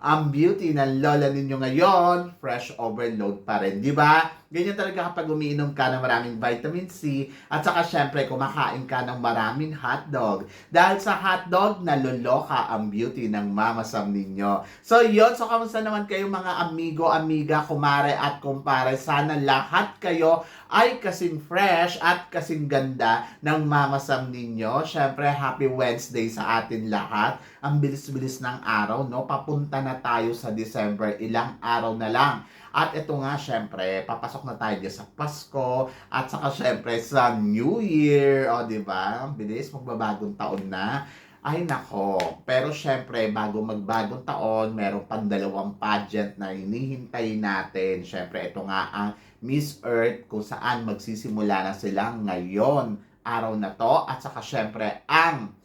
ang beauty ng lola ninyo ngayon, fresh overload pa rin, di ba? Ganyan talaga kapag umiinom ka ng maraming vitamin C at saka syempre kumakain ka ng maraming hotdog. Dahil sa hotdog, naloloka ang beauty ng mama Sam ninyo. So yun, so kamusta naman kayo mga amigo, amiga, kumare at kumpare? Sana lahat kayo ay kasing fresh at kasing ganda ng mama Sam ninyo. Syempre, happy Wednesday sa atin lahat. Ang bilis-bilis ng araw, no? Papunta na tayo sa December. Ilang araw na lang. At ito nga, syempre, papasok na tayo sa Pasko at saka syempre sa New Year. O, di ba? Ang bilis, magbabagong taon na. Ay nako, pero syempre bago magbagong taon, meron pang dalawang pageant na hinihintay natin. Syempre ito nga ang Miss Earth kung saan magsisimula na sila ngayon, araw na to. At saka syempre ang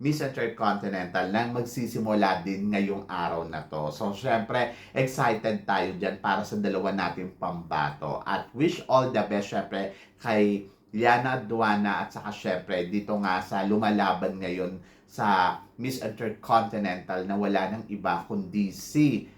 Miss Intercontinental na magsisimula din ngayong araw na to. So, syempre, excited tayo dyan para sa dalawa nating pambato. At wish all the best, syempre, kay Liana Duana at saka syempre dito nga sa lumalaban ngayon sa Miss Intercontinental na wala nang iba kundi si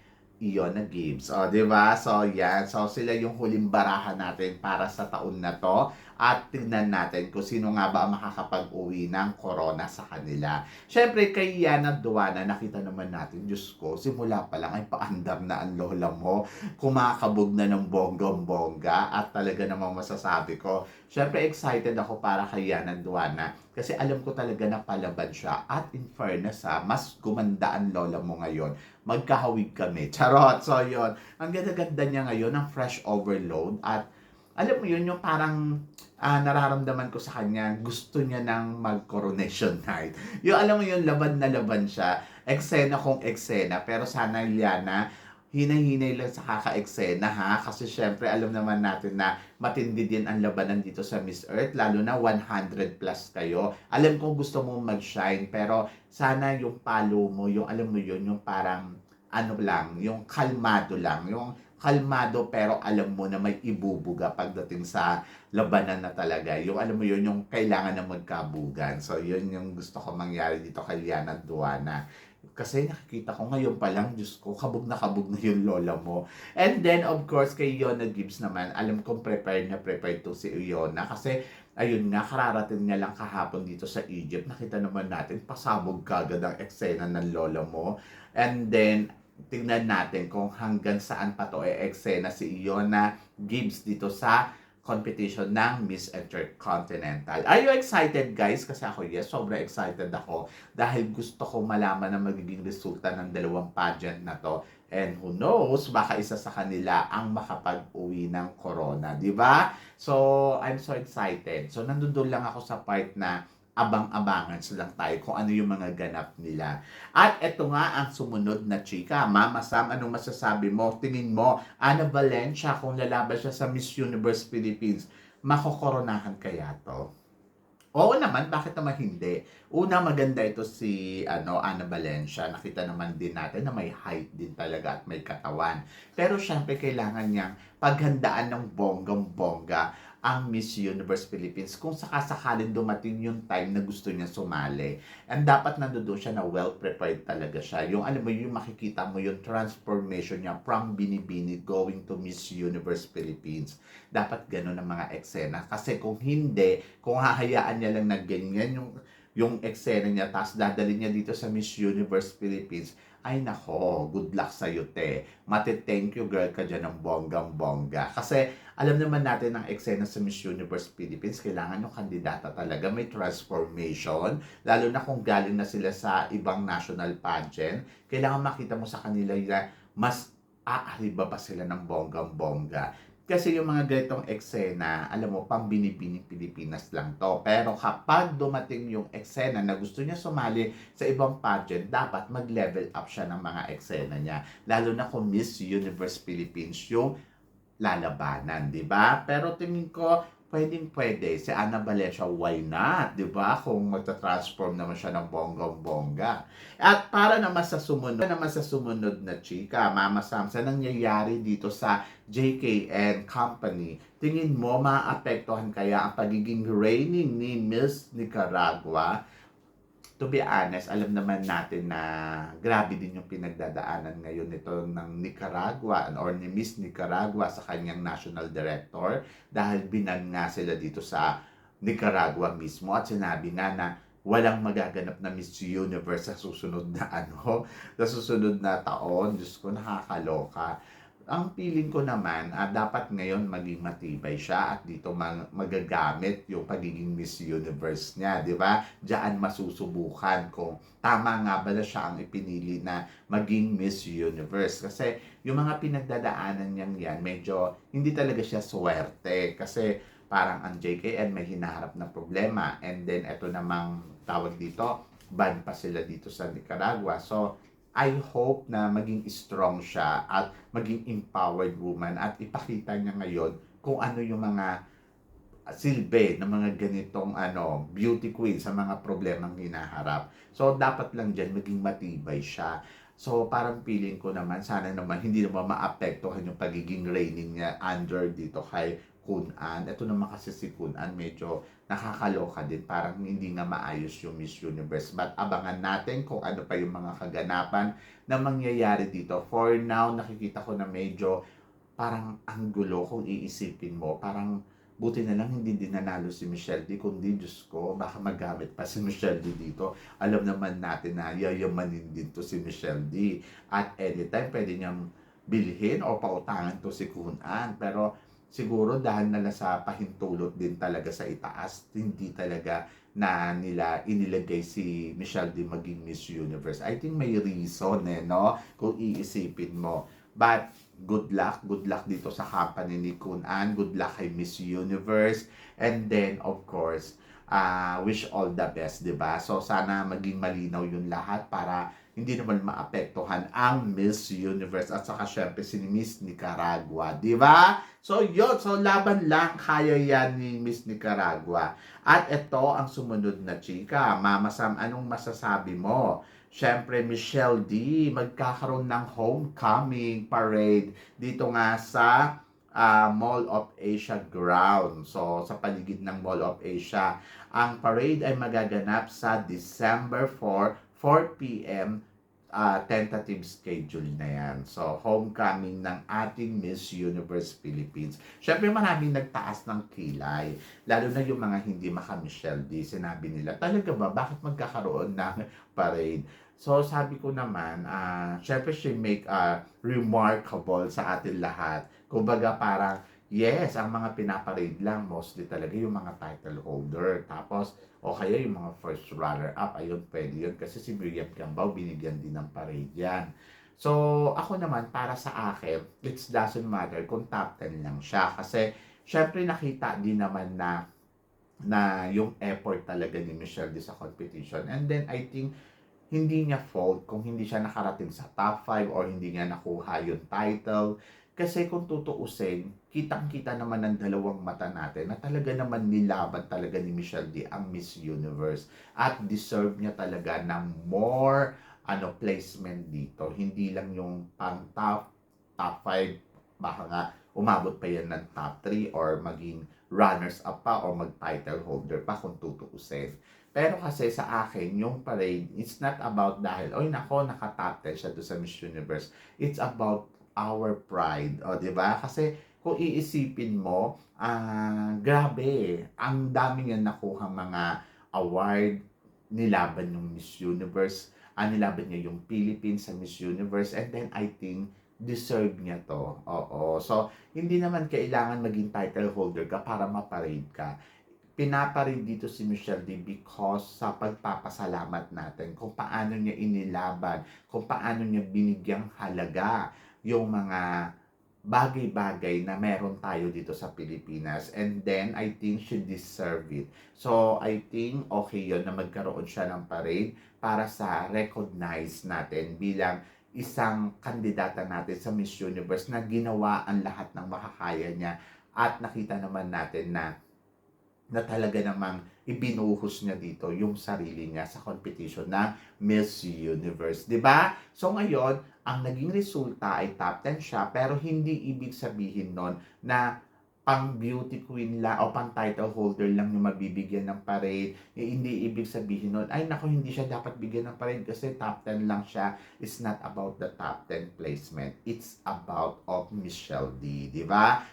Iona Gibbs. O, di ba? So, yan. So, sila yung huling barahan natin para sa taon na to. At tignan natin kung sino nga ba ang makakapag-uwi ng corona sa kanila. Siyempre, kay Yana Duana, nakita naman natin, Diyos ko, simula pa lang ay paandam na ang lola mo. Kumakabog na ng bonggong-bongga. At talaga namang masasabi ko, Siyempre, excited ako para kay Yana Duana. Kasi alam ko talaga na palaban siya. At in fairness ha, mas gumanda ang lola mo ngayon. Magkahawig kami. Charot! So, yun. Ang ganda-ganda niya ngayon ng fresh overload. At alam mo yun, yung parang ah, nararamdaman ko sa kanya, gusto niya ng mag-coronation night. Yung alam mo yun, laban na laban siya. Eksena kong eksena. Pero sana, Liana, hinay-hinay lang sa kaka-eksena ha. Kasi syempre, alam naman natin na matindi din ang labanan dito sa Miss Earth. Lalo na 100 plus kayo. Alam ko gusto mo mag-shine. Pero sana yung palo mo, yung alam mo yun, yung parang ano lang, yung kalmado lang. Yung kalmado pero alam mo na may ibubuga pagdating sa labanan na talaga. Yung alam mo yun, yung kailangan na magkabugan. So yun yung gusto ko mangyari dito kay Liana Duana. Kasi nakikita ko ngayon pa lang, Diyos ko, kabog na kabog na yung lola mo. And then, of course, kay Iona Gibbs naman, alam kong prepared na prepared to si Iona. Kasi, ayun nga, kararating niya lang kahapon dito sa Egypt. Nakita naman natin, pasabog kagad ang eksena ng lola mo. And then, tingnan natin kung hanggang saan pa to e eksena si Iona Gibbs dito sa competition ng Miss Intercontinental. Are you excited guys? Kasi ako, yes, sobrang excited ako dahil gusto ko malaman ang magiging resulta ng dalawang pageant na to. And who knows, baka isa sa kanila ang makapag-uwi ng corona, di ba? So, I'm so excited. So, nandun lang ako sa part na abang-abangan silang tayo kung ano yung mga ganap nila. At eto nga ang sumunod na chika. Mama Sam, anong masasabi mo? Tingin mo, Ana Valencia, kung lalaban siya sa Miss Universe Philippines, makokoronahan kaya to? Oo naman, bakit naman hindi? Una, maganda ito si ano, Ana Valencia. Nakita naman din natin na may height din talaga at may katawan. Pero syempre, kailangan niyang paghandaan ng bonggang-bongga ang Miss Universe Philippines kung sakasakalin dumating yung time na gusto niya sumali. And dapat nandoon siya na well-prepared talaga siya. Yung alam mo yung makikita mo yung transformation niya from Binibini going to Miss Universe Philippines. Dapat ganun ang mga eksena. Kasi kung hindi, kung hahayaan niya lang na ganyan yung yung eksena niya, tapos dadalhin niya dito sa Miss Universe Philippines, ay nako, good luck sa iyo, te. Mati-thank you, girl, ka dyan ng bonggang-bongga. Kasi, alam naman natin ang eksena sa Miss Universe Philippines, kailangan yung kandidata talaga may transformation, lalo na kung galing na sila sa ibang national pageant, kailangan makita mo sa kanila na mas aariba pa sila ng bonggang-bongga. Kasi yung mga ganitong eksena, alam mo, pang binibining Pilipinas lang to. Pero kapag dumating yung eksena na gusto niya sumali sa ibang pageant, dapat mag-level up siya ng mga eksena niya. Lalo na kung Miss Universe Philippines yung lalabanan, di ba? Pero tingin ko, pwedeng pwede. Si Ana Valencia, why not? Di ba? Kung magta-transform naman siya ng bonggang-bongga. At para naman sa sumunod, naman sa sumunod na chika, Mama Sam, sa nangyayari dito sa JKN Company, tingin mo maapektuhan kaya ang pagiging reigning ni Miss Nicaragua? To be honest, alam naman natin na grabe din yung pinagdadaanan ngayon nito ng Nicaragua or ni Miss Nicaragua sa kanyang national director dahil binan nga sila dito sa Nicaragua mismo at sinabi nga na walang magaganap na Miss Universe sa susunod na ano, sa susunod na taon. Diyos ko, nakakaloka. Ang feeling ko naman, ah, dapat ngayon maging matibay siya at dito mag- magagamit yung pagiging Miss Universe niya, di ba? Diyan masusubukan kung tama nga ba na siya ang ipinili na maging Miss Universe. Kasi yung mga pinagdadaanan niyang yan, medyo hindi talaga siya swerte. Kasi parang ang JKN may hinaharap na problema. And then, eto namang tawag dito, ban pa sila dito sa Nicaragua. So, I hope na maging strong siya at maging empowered woman at ipakita niya ngayon kung ano yung mga silbi ng mga ganitong ano beauty queen sa mga problemang hinaharap. So dapat lang diyan maging matibay siya. So parang feeling ko naman sana naman hindi naman maapektuhan yung pagiging reigning niya under dito kay Kunan. Ito naman kasi si Kunan medyo nakakaloka din. Parang hindi nga maayos yung Miss Universe. But abangan natin kung ano pa yung mga kaganapan na mangyayari dito. For now, nakikita ko na medyo parang ang gulo kung iisipin mo. Parang buti na lang hindi din nanalo si Michelle D. Kundi, Diyos ko, baka magamit pa si Michelle D dito. Alam naman natin na yayamanin din to si Michelle D. At anytime, pwede niyang bilhin o pautangan to si Kunan. Pero siguro dahil na sa pahintulot din talaga sa itaas, hindi talaga na nila inilagay si Michelle D maging Miss Universe. I think may reason eh, no? Kung iisipin mo. But, good luck. Good luck dito sa company ni Kun An. Good luck kay Miss Universe. And then, of course, uh, wish all the best, di ba? So, sana maging malinaw yung lahat para hindi naman maapektuhan ang Miss Universe at saka syempre si Miss Nicaragua, di ba? So yun, so laban lang kaya yan ni Miss Nicaragua. At ito ang sumunod na chika. Mama Sam, anong masasabi mo? Syempre, Michelle D, magkakaroon ng homecoming parade dito nga sa uh, Mall of Asia ground. So, sa paligid ng Mall of Asia. Ang parade ay magaganap sa December 4 4 p.m. Uh, tentative schedule na yan. So, homecoming ng ating Miss Universe Philippines. Siyempre, maraming nagtaas ng kilay. Lalo na yung mga hindi maka-Michelle D. Sinabi nila, talaga ba, bakit magkakaroon ng parade? So, sabi ko naman, uh, syempre, she make uh, remarkable sa atin lahat. Kumbaga, parang, Yes, ang mga pinaparade lang mostly talaga yung mga title holder. Tapos, o kaya yung mga first runner-up, ayun, pwede yun. Kasi si Miriam Gambao, binigyan din ng parade yan. So, ako naman, para sa akin, it doesn't matter kung top 10 lang siya. Kasi, syempre nakita din naman na na yung effort talaga ni Michelle di sa competition. And then, I think, hindi niya fault kung hindi siya nakarating sa top 5 or hindi niya nakuha yung title kasi kung tutuusin, kitang-kita naman ng dalawang mata natin na talaga naman nilaban talaga ni Michelle D ang Miss Universe. At deserve niya talaga ng more ano placement dito. Hindi lang yung pang top, top 5, baka nga umabot pa yan ng top 3 or maging runners up pa or mag-title holder pa kung tutuusin. Pero kasi sa akin, yung parade, it's not about dahil, oy nako, naka-top 10 siya doon sa Miss Universe. It's about our pride. O, di ba? Kasi kung iisipin mo, ah, grabe, ang dami niya nakuha mga award, nilaban yung Miss Universe, ah, nilaban niya yung Philippines sa Miss Universe, and then I think, deserve niya to. Oo. So, hindi naman kailangan maging title holder ka para maparade ka. Pinaparade dito si Michelle D because sa pagpapasalamat natin kung paano niya inilaban, kung paano niya binigyang halaga yung mga bagay-bagay na meron tayo dito sa Pilipinas. And then, I think she deserve it. So, I think okay yon na magkaroon siya ng parade para sa recognize natin bilang isang kandidata natin sa Miss Universe na ginawa ang lahat ng makakaya niya at nakita naman natin na na talaga namang ibinuhos niya dito yung sarili niya sa competition ng Miss Universe, 'di ba? So ngayon, ang naging resulta ay top 10 siya pero hindi ibig sabihin nun na pang beauty queen lang o pang title holder lang yung mabibigyan ng parade. Eh, hindi ibig sabihin nun, ay nako hindi siya dapat bigyan ng parade kasi top 10 lang siya. It's not about the top 10 placement. It's about of Michelle D. Di ba?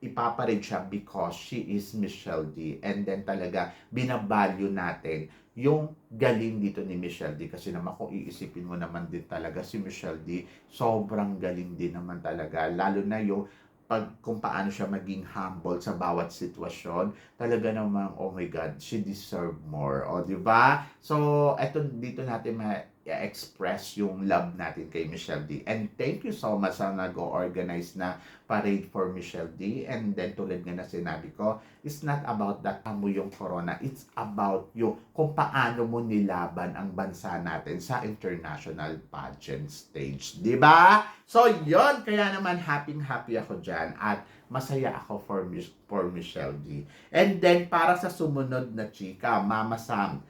Ipaparade siya because she is Michelle D. And then talaga, binabalyo natin yung galing dito ni Michelle D. Kasi naman kung iisipin mo naman din talaga si Michelle D, sobrang galing din naman talaga. Lalo na yung pag kung paano siya maging humble sa bawat sitwasyon, talaga namang, oh my God, she deserve more. O, di ba? So, eto dito natin ma-express yung love natin kay Michelle D. And thank you so much sa nag-organize na parade for Michelle D. And then, tulad nga na sinabi ko, it's not about that amo yung corona. It's about yung kung paano mo nilaban ang bansa natin sa international pageant stage. Ba? So, yon Kaya naman, happy-happy ako dyan. At masaya ako for, for Michelle D. And then, para sa sumunod na chika, Mama Sam,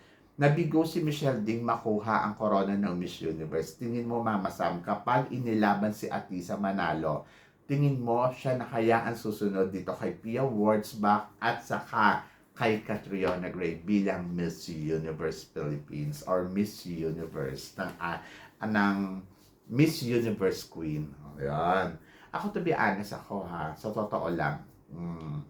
nabigo si Michelle Ding makuha ang corona ng Miss Universe. Tingin mo, Mama Sam, kapag inilaban si Atisa Manalo, tingin mo siya na kaya ang susunod dito kay Pia Wurzbach at saka kay Catriona Gray bilang Miss Universe Philippines or Miss Universe ng, ah, ng Miss Universe Queen. Ayan. Ako to be honest ako ha, sa totoo lang. Mm,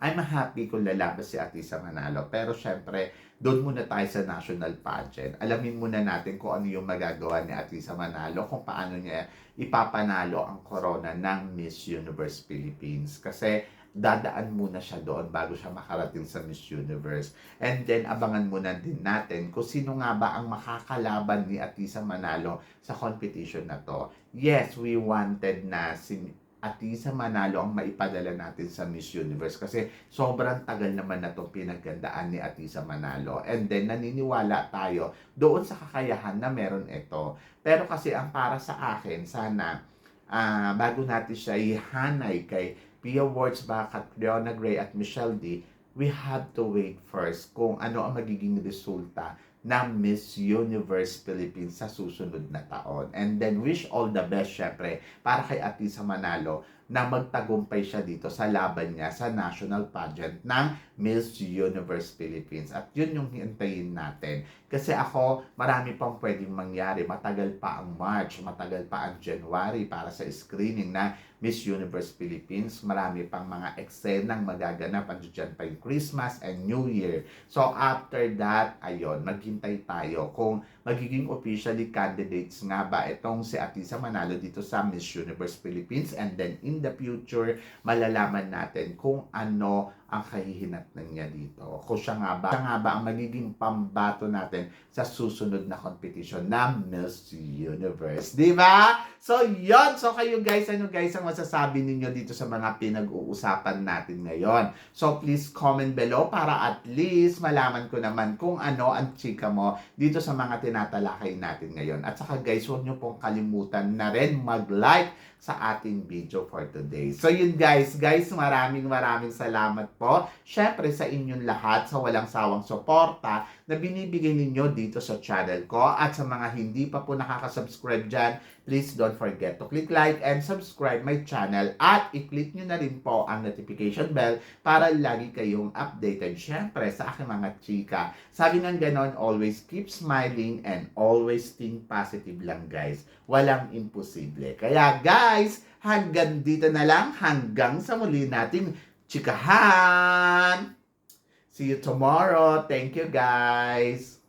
I'm happy kung lalabas si Atisa Manalo. Pero syempre, doon muna tayo sa national pageant. Alamin muna natin kung ano yung magagawa ni Atisa Manalo, kung paano niya ipapanalo ang corona ng Miss Universe Philippines. Kasi dadaan muna siya doon bago siya makarating sa Miss Universe. And then, abangan muna din natin kung sino nga ba ang makakalaban ni Atisa Manalo sa competition na to. Yes, we wanted na si Atisa Manalo ang maipadala natin sa Miss Universe kasi sobrang tagal naman na itong pinagandaan ni Atisa Manalo. And then, naniniwala tayo doon sa kakayahan na meron ito. Pero kasi ang para sa akin, sana ah, bago natin siya ihanay kay Pia Wurzbach at Leona Gray at Michelle D, we have to wait first kung ano ang magiging resulta ng Miss Universe Philippines sa susunod na taon. And then wish all the best syempre para kay Atisa Manalo na magtagumpay siya dito sa laban niya sa national pageant ng Miss Universe Philippines. At yun yung hintayin natin. Kasi ako, marami pang pwedeng mangyari. Matagal pa ang March, matagal pa ang January para sa screening na Miss Universe Philippines. Marami pang mga eksenang magaganap. Andiyan dyan pa yung Christmas and New Year. So after that, ayun, maghintay tayo kung magiging officially candidates nga ba itong si Atisa Manalo dito sa Miss Universe Philippines. And then in the future, malalaman natin kung ano ang kahihinatnan niya dito. Kung siya nga ba, siya nga ba ang magiging pambato natin sa susunod na competition ng Miss Universe. Di ba? So, yon So, kayo guys, ano guys ang masasabi ninyo dito sa mga pinag-uusapan natin ngayon? So, please comment below para at least malaman ko naman kung ano ang chika mo dito sa mga tinatalakay natin ngayon. At saka guys, huwag nyo pong kalimutan na rin mag-like sa ating video for today. So yun guys, guys, maraming maraming salamat po. Syempre sa inyong lahat sa walang sawang suporta na binibigay ninyo dito sa channel ko. At sa mga hindi pa po nakaka-subscribe dyan, please don't forget to click like and subscribe my channel at i-click nyo na rin po ang notification bell para lagi kayong updated syempre sa aking mga chika. Sabi ng ganon, always keep smiling and always think positive lang guys. Walang imposible. Kaya guys, hanggang dito na lang, hanggang sa muli nating Chikahan! See you tomorrow. Thank you, guys.